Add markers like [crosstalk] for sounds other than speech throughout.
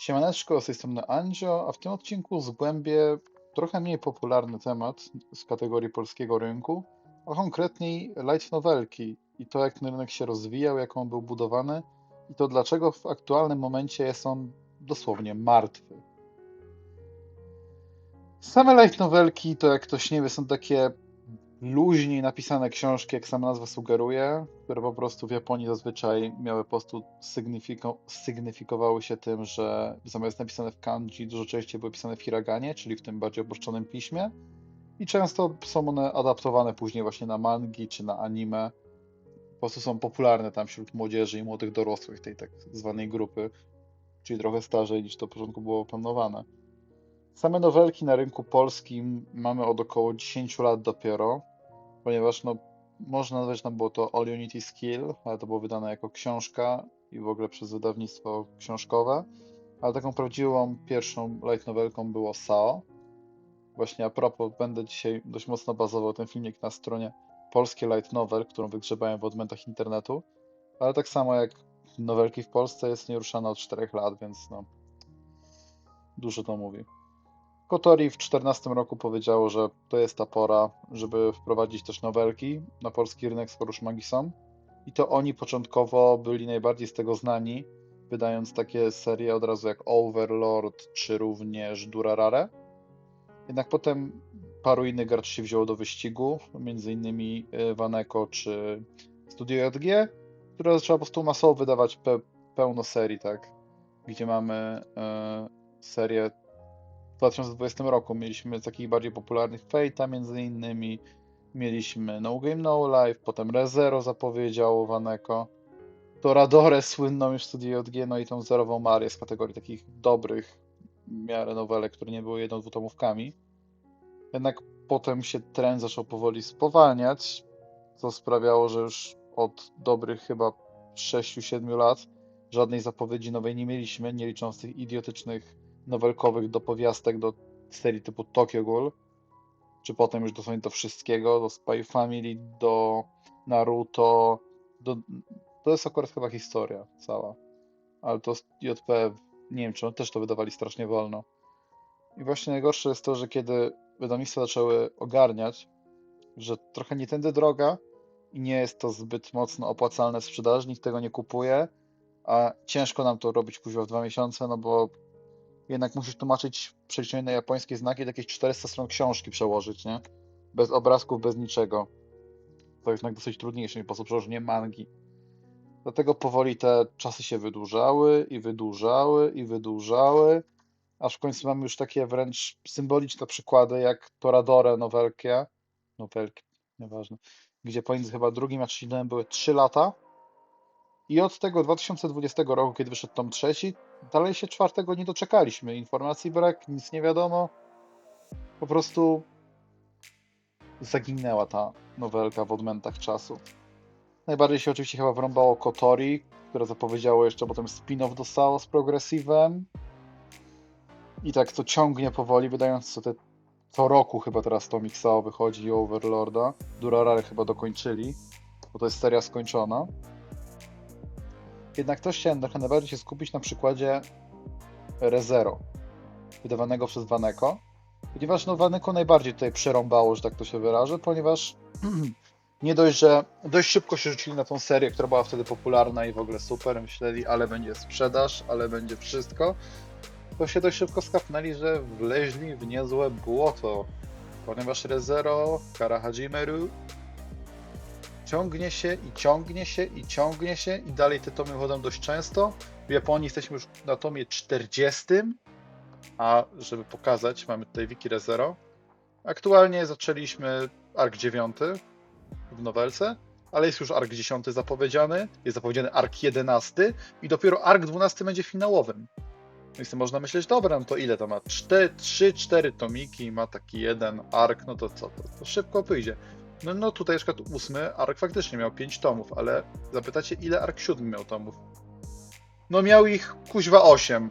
Siemaneczko, z tej strony Andzio, a w tym odcinku zgłębię trochę mniej popularny temat z kategorii polskiego rynku, a konkretniej light novelki i to jak ten rynek się rozwijał, jak on był budowany i to dlaczego w aktualnym momencie jest on dosłownie martwy. Same light novelki to jak ktoś nie wie, są takie luźniej napisane książki, jak sama nazwa sugeruje, które po prostu w Japonii zazwyczaj miały po prostu sygnifikowały się tym, że zamiast napisane w kanji, dużo częściej były pisane w hiraganie, czyli w tym bardziej opuszczonym piśmie. I często są one adaptowane później właśnie na mangi czy na anime. Po prostu są popularne tam wśród młodzieży i młodych dorosłych tej tak zwanej grupy, czyli trochę starzej niż to w początku było planowane. Same nowelki na rynku polskim mamy od około 10 lat dopiero, ponieważ no, można nazwać tam było to All Unity Skill, ale to było wydane jako książka i w ogóle przez wydawnictwo książkowe. Ale taką prawdziwą pierwszą light novelką było SAO. Właśnie a propos, będę dzisiaj dość mocno bazował ten filmik na stronie Polskie Light Novel, którą wygrzebałem w odmętach internetu. Ale tak samo jak nowelki w Polsce jest nieruszana od 4 lat, więc no dużo to mówi. Kotori w 2014 roku powiedziało, że to jest ta pora, żeby wprowadzić też nowelki na polski rynek, skoro już. I to oni początkowo byli najbardziej z tego znani, wydając takie serie od razu jak Overlord czy również Durarare. Jednak potem paru innych graczy się wzięło do wyścigu, między innymi y, Waneko czy Studio JG, które zaczęło po prostu masowo wydawać pe pełno serii, tak? Gdzie mamy y, serię 2020 roku mieliśmy takich bardziej popularnych Fate'a między innymi, mieliśmy No Game No Life, potem ReZero zapowiedziało Waneko, Toradore słynną już Studio JG, no i tą Zerową Marię z kategorii takich dobrych w miarę nowelek, które nie były jedną dwutomówkami. Jednak potem się trend zaczął powoli spowalniać, co sprawiało, że już od dobrych chyba 6-7 lat żadnej zapowiedzi nowej nie mieliśmy, nie licząc tych idiotycznych nowelkowych dopowiastek do serii typu Tokyo Ghoul, czy potem już dosłownie do wszystkiego, do Spy Family, do Naruto, do... to jest akurat chyba historia cała, ale to JP, nie wiem czy oni też to wydawali strasznie wolno. I właśnie najgorsze jest to, że kiedy wydawnictwa zaczęły ogarniać, że trochę nie tędy droga i nie jest to zbyt mocno opłacalne w sprzedaży, nikt tego nie kupuje, a ciężko nam to robić później w dwa miesiące, no bo jednak musisz tłumaczyć przeliczenie na japońskie znaki, jakieś 400 stron książki przełożyć, nie? Bez obrazków, bez niczego. To jest jednak dosyć trudniejsze, po przełożenie mangi. Dlatego powoli te czasy się wydłużały i wydłużały i wydłużały, aż w końcu mamy już takie wręcz symboliczne przykłady, jak Toradore nowelki, nowelki, nieważne, gdzie pomiędzy chyba drugim a trzecim były 3 lata, i od tego 2020 roku, kiedy wyszedł tom trzeci, dalej się czwartego nie doczekaliśmy. Informacji brak, nic nie wiadomo. Po prostu zaginęła ta nowelka w odmętach czasu. Najbardziej się oczywiście chyba wrąbało Kotori, które zapowiedziało jeszcze potem spin-off do SAO z Progressivem. I tak to ciągnie powoli, wydając co te co roku chyba teraz Tomik SAO wychodzi i Overlorda. Durarare chyba dokończyli, bo to jest seria skończona. Jednak też chciałem trochę się skupić na przykładzie ReZero, wydawanego przez Waneko, ponieważ no Waneko najbardziej tutaj przerąbało, że tak to się wyrażę, ponieważ [clears throat] nie dość, że dość szybko się rzucili na tą serię, która była wtedy popularna i w ogóle super, myśleli, ale będzie sprzedaż, ale będzie wszystko, to się dość szybko skapnęli, że wleźli w niezłe błoto, ponieważ ReZero, Kara Hajimeru ciągnie się i ciągnie się i ciągnie się i dalej te tomy chodzą dość często. W Japonii jesteśmy już na tomie 40, a żeby pokazać, mamy tutaj Wiki ReZero. Aktualnie zaczęliśmy ark 9 w nowelce, ale jest już ark 10 zapowiedziany, jest zapowiedziany ark 11 i dopiero ark 12 będzie finałowym. Więc można myśleć, dobra, no to ile to ma? 3-4 tomiki, ma taki jeden ark, no to co, to, to szybko pójdzie. No, no tutaj na przykład ósmy Ark faktycznie miał 5 tomów, ale zapytacie ile Ark 7 miał tomów? No miał ich kuźwa 8.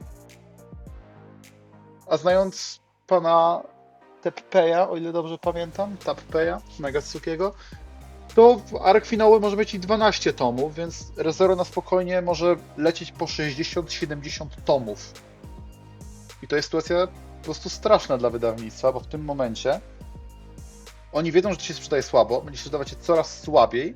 A znając pana Teppeya, o ile dobrze pamiętam, Tappeya, Megatsukiego, to Ark finałowy może mieć i 12 tomów, więc Rezero na spokojnie może lecieć po 60-70 tomów. I to jest sytuacja po prostu straszna dla wydawnictwa, bo w tym momencie oni wiedzą, że to się sprzedaje słabo, będzie sprzedawać się coraz słabiej.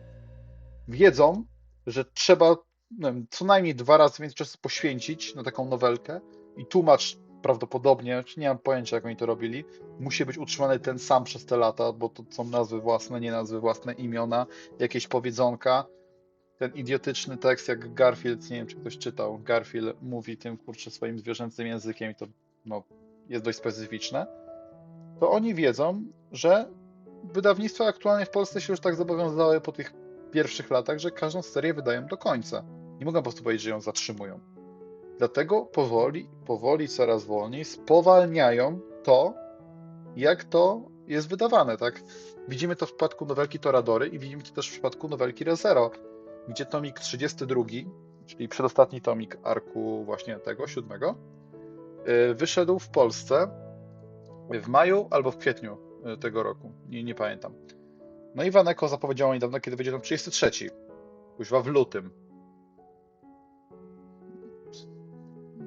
Wiedzą, że trzeba wiem, co najmniej dwa razy więcej czasu poświęcić na taką nowelkę i tłumacz prawdopodobnie, czy nie mam pojęcia jak oni to robili, musi być utrzymany ten sam przez te lata, bo to są nazwy własne, nie nazwy własne, imiona, jakieś powiedzonka. Ten idiotyczny tekst, jak Garfield, nie wiem czy ktoś czytał, Garfield mówi tym kurczę swoim zwierzęcym językiem i to no, jest dość specyficzne, to oni wiedzą, że wydawnictwa aktualnie w Polsce się już tak zobowiązały po tych pierwszych latach, że każdą serię wydają do końca. Nie mogą po prostu powiedzieć, że ją zatrzymują. Dlatego powoli, powoli, coraz wolniej spowalniają to, jak to jest wydawane, tak? Widzimy to w przypadku nowelki Toradory i widzimy to też w przypadku nowelki Rezero, gdzie tomik 32, czyli przedostatni tomik arku właśnie tego, siódmego, yy, wyszedł w Polsce w maju albo w kwietniu tego roku. Nie, nie pamiętam. No i Waneko zapowiedziała niedawno, kiedy będzie tam 33. Kuźwa w lutym.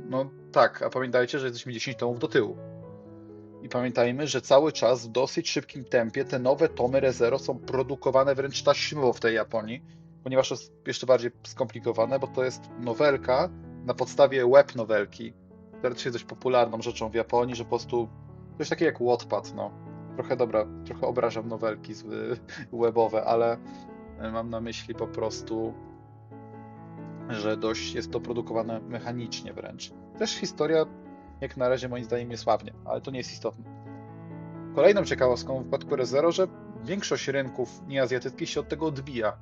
No tak, a pamiętajcie, że jesteśmy 10 tomów do tyłu. I pamiętajmy, że cały czas w dosyć szybkim tempie te nowe tomy ReZero są produkowane wręcz taśmowo w tej Japonii, ponieważ to jest jeszcze bardziej skomplikowane, bo to jest nowelka na podstawie web nowelki, która jest dość popularną rzeczą w Japonii, że po prostu coś takiego jak Wattpad, no. Trochę dobra, trochę obrażam nowelki z- [laughs] webowe, ale mam na myśli po prostu że dość jest to produkowane mechanicznie wręcz. Też historia, jak na razie moim zdaniem nie słabnie, ale to nie jest istotne. Kolejną ciekawostką w wypadku ReZero, że większość rynków nieazjatyckich się od tego odbija.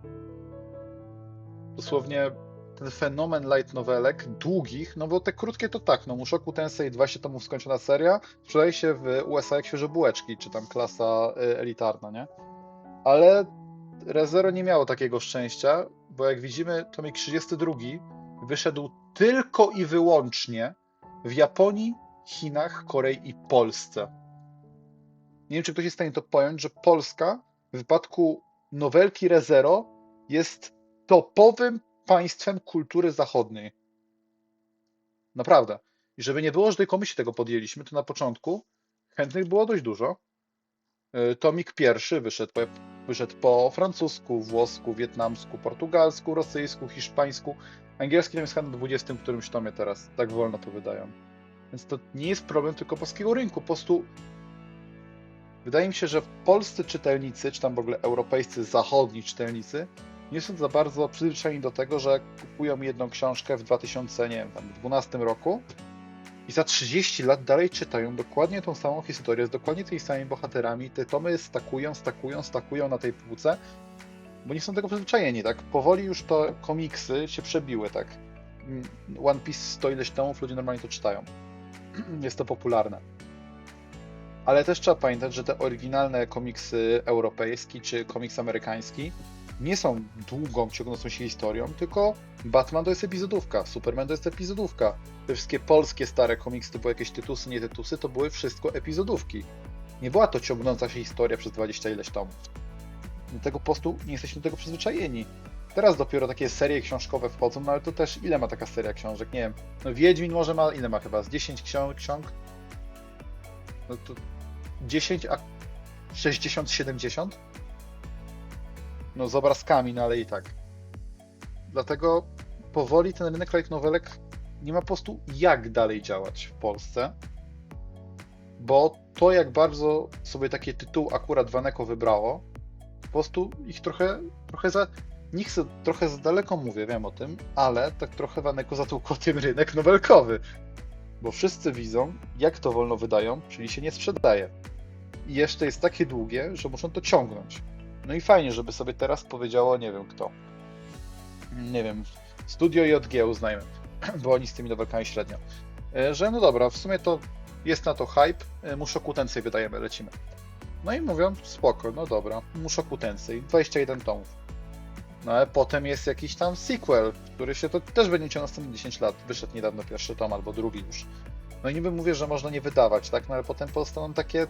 Dosłownie ten fenomen light novelek, długich, no bo te krótkie to tak, no Mushoku Tensei 20 tomów skończona seria, sprzedaje się w USA jak świeże bułeczki, czy tam klasa y, elitarna, nie? Ale ReZero nie miało takiego szczęścia, bo jak widzimy, tomik 32 wyszedł tylko i wyłącznie w Japonii, Chinach, Korei i Polsce. Nie wiem, czy ktoś jest w stanie to pojąć, że Polska w wypadku nowelki ReZero jest topowym państwem kultury zachodniej. Naprawdę. I żeby nie było, że tylko my się tego podjęliśmy, to na początku chętnych było dość dużo. Y, Tomik pierwszy wyszedł po, wyszedł po francusku, włosku, wietnamsku, portugalsku, rosyjsku, hiszpańsku. Angielski tam jest na 20 którymś tomie teraz. Tak wolno to wydają. Więc to nie jest problem tylko polskiego rynku. Po prostu wydaje mi się, że polscy czytelnicy, czy tam w ogóle europejscy, zachodni czytelnicy, nie są za bardzo przyzwyczajeni do tego, że kupują jedną książkę w 2012 roku i za 30 lat dalej czytają dokładnie tą samą historię z dokładnie tymi samymi bohaterami. Te tomy stakują, stakują, stakują na tej półce, bo nie są tego przyzwyczajeni, tak? Powoli już to komiksy się przebiły, tak? Mm, One Piece 100 ileś tomów, ludzie normalnie to czytają. [clears throat] Jest to popularne. Ale też trzeba pamiętać, że te oryginalne komiksy europejski czy komiks amerykański nie są długą, ciągnącą się historią, tylko Batman to jest epizodówka, Superman to jest epizodówka. Te wszystkie polskie stare komiksy typu jakieś tytusy, nie tytusy, to były wszystko epizodówki. Nie była to ciągnąca się historia przez 20 ileś tomów. Dlatego po prostu nie jesteśmy do tego przyzwyczajeni. Teraz dopiero takie serie książkowe wchodzą, no ale to też ile ma taka seria książek? Nie wiem. No Wiedźmin może ma, ile ma chyba? Z 10 ksiąg? ksiąg? No to 10, a 60, 70? No z obrazkami, no ale i tak. Dlatego powoli ten rynek light novelek nie ma po prostu jak dalej działać w Polsce, bo to jak bardzo sobie takie tytuły akurat Waneko wybrało, po prostu ich trochę, trochę za, nie chcę, trochę za daleko mówię, wiem o tym, ale tak trochę Waneko zatłukło [laughs] tym rynek nowelkowy, bo wszyscy widzą, jak to wolno wydają, czyli się nie sprzedaje. I jeszcze jest takie długie, że muszą to ciągnąć. No i fajnie, żeby sobie teraz powiedziało, nie wiem kto. Nie wiem, Studio JG uznajmy, [clears throat] bo oni z tymi nowelkami średnio. E, Że no dobra, w sumie to jest na to hype, e, Mushoku Tensei wydajemy, lecimy. No i mówią, spoko, no dobra, Mushoku Tensei, 21 tomów. No ale potem jest jakiś tam sequel, który się to też będzie ciągnął następne 10 lat. Wyszedł niedawno pierwszy tom albo drugi już. No i niby mówię, że można nie wydawać, tak? No ale potem pozostaną takie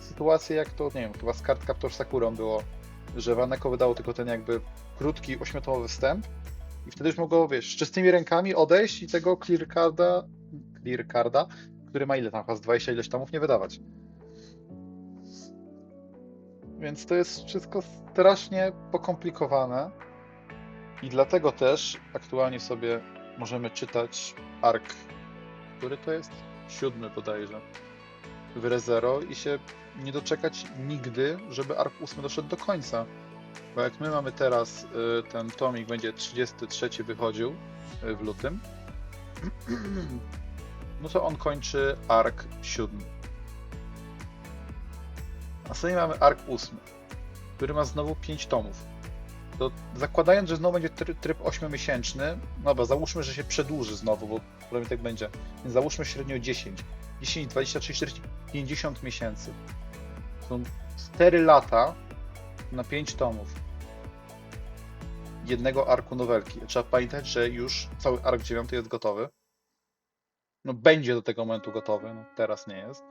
sytuacje jak to, nie wiem, chyba z Card Captor Sakurą było, że Waneko wydało tylko ten jakby krótki, ośmiotomowy wstęp i wtedy już mogło, wiesz, z czystymi rękami odejść i tego clear carda, który ma ile tam, chyba z 20 ileś tomów nie wydawać. Więc to jest wszystko strasznie pokomplikowane i dlatego też aktualnie sobie możemy czytać ark, który to jest? Siódmy bodajże, w ReZero i się nie doczekać nigdy, żeby ark 8 doszedł do końca. Bo jak my mamy teraz, y, ten tomik będzie 33 wychodził y, w lutym, [clears throat] no to on kończy ark 7. A sobie mamy ark 8, który ma znowu 5 tomów. To zakładając, że znowu będzie try- tryb 8-miesięczny, no bo załóżmy, że się przedłuży znowu, bo prawie tak będzie. Więc załóżmy średnio 10. 10, 20, 30, 40, 50 miesięcy. Są 4 lata na 5 tomów jednego arku nowelki. Trzeba pamiętać, że już cały ark 9 jest gotowy. No będzie do tego momentu gotowy, no teraz nie jest.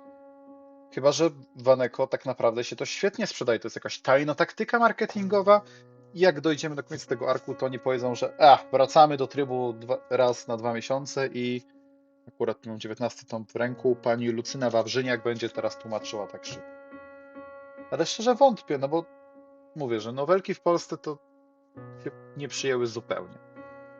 Chyba, że Waneko tak naprawdę się to świetnie sprzedaje. To jest jakaś tajna taktyka marketingowa. I jak dojdziemy do końca tego arku, to oni powiedzą, że a, wracamy do trybu dwa, raz na dwa miesiące i akurat mam 19 tom w ręku. Pani Lucyna Wawrzyniak będzie teraz tłumaczyła tak szybko. Ale szczerze wątpię, no bo mówię, że nowelki w Polsce to się nie przyjęły zupełnie.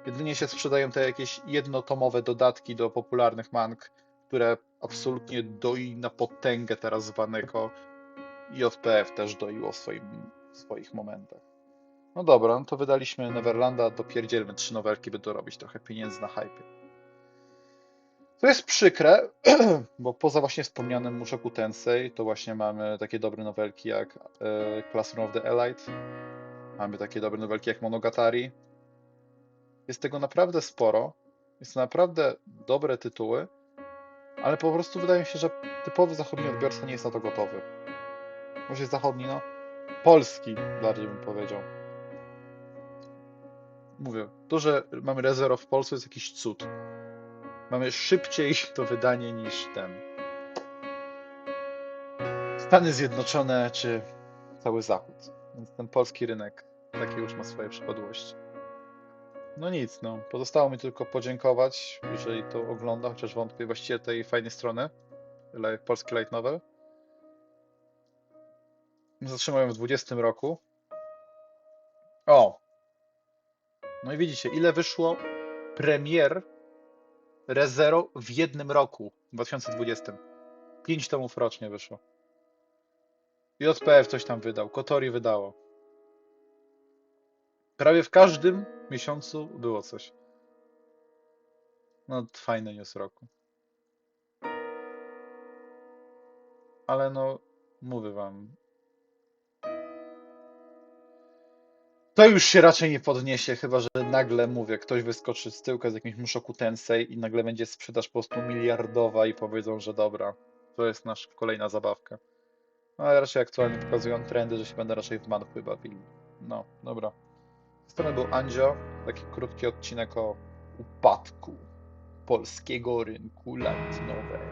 Jedynie się sprzedają te jakieś jednotomowe dodatki do popularnych mang, które absolutnie doi na potęgę teraz Waneko. JPF też doiło w swoim, w swoich momentach. No dobra, no to wydaliśmy Neverlanda, dopierdzielmy trzy nowelki, by dorobić trochę pieniędzy na hype. To jest przykre, [clears throat] bo poza właśnie wspomnianym Mushoku Tensei, to właśnie mamy takie dobre nowelki jak e, Classroom of the Elite, mamy takie dobre nowelki jak Monogatari. Jest tego naprawdę sporo, jest to naprawdę dobre tytuły, ale po prostu wydaje mi się, że typowy zachodni odbiorca nie jest na to gotowy. Może jest zachodni, no. Polski, bardziej bym powiedział. Mówię, to, że mamy rezerw w Polsce jest jakiś cud. Mamy szybciej to wydanie niż ten. Stany Zjednoczone czy cały Zachód. Więc ten polski rynek taki już ma swoje przypadłości. No nic, no. Pozostało mi tylko podziękować, jeżeli to ogląda, chociaż wątpię właściwie tej fajnej strony. Polski Light Novel. Zatrzymują w 20 roku. O! No i widzicie, ile wyszło premier Rezero w jednym roku, w 2020. 5 tomów rocznie wyszło. JPF coś tam wydał, Kotori wydało. Prawie w każdym miesiącu było coś. No, fajny news roku. Ale no, mówię wam. To już się raczej nie podniesie, chyba że nagle, mówię, ktoś wyskoczy z tyłka z jakimś Mushoku Tensei i nagle będzie sprzedaż po prostu miliardowa i powiedzą, że dobra, to jest nasza kolejna zabawka. No ale raczej aktualnie pokazują trendy, że się będę raczej w manhwy bawili. No, dobra. Z strony był Andzio, taki krótki odcinek o upadku polskiego rynku novel.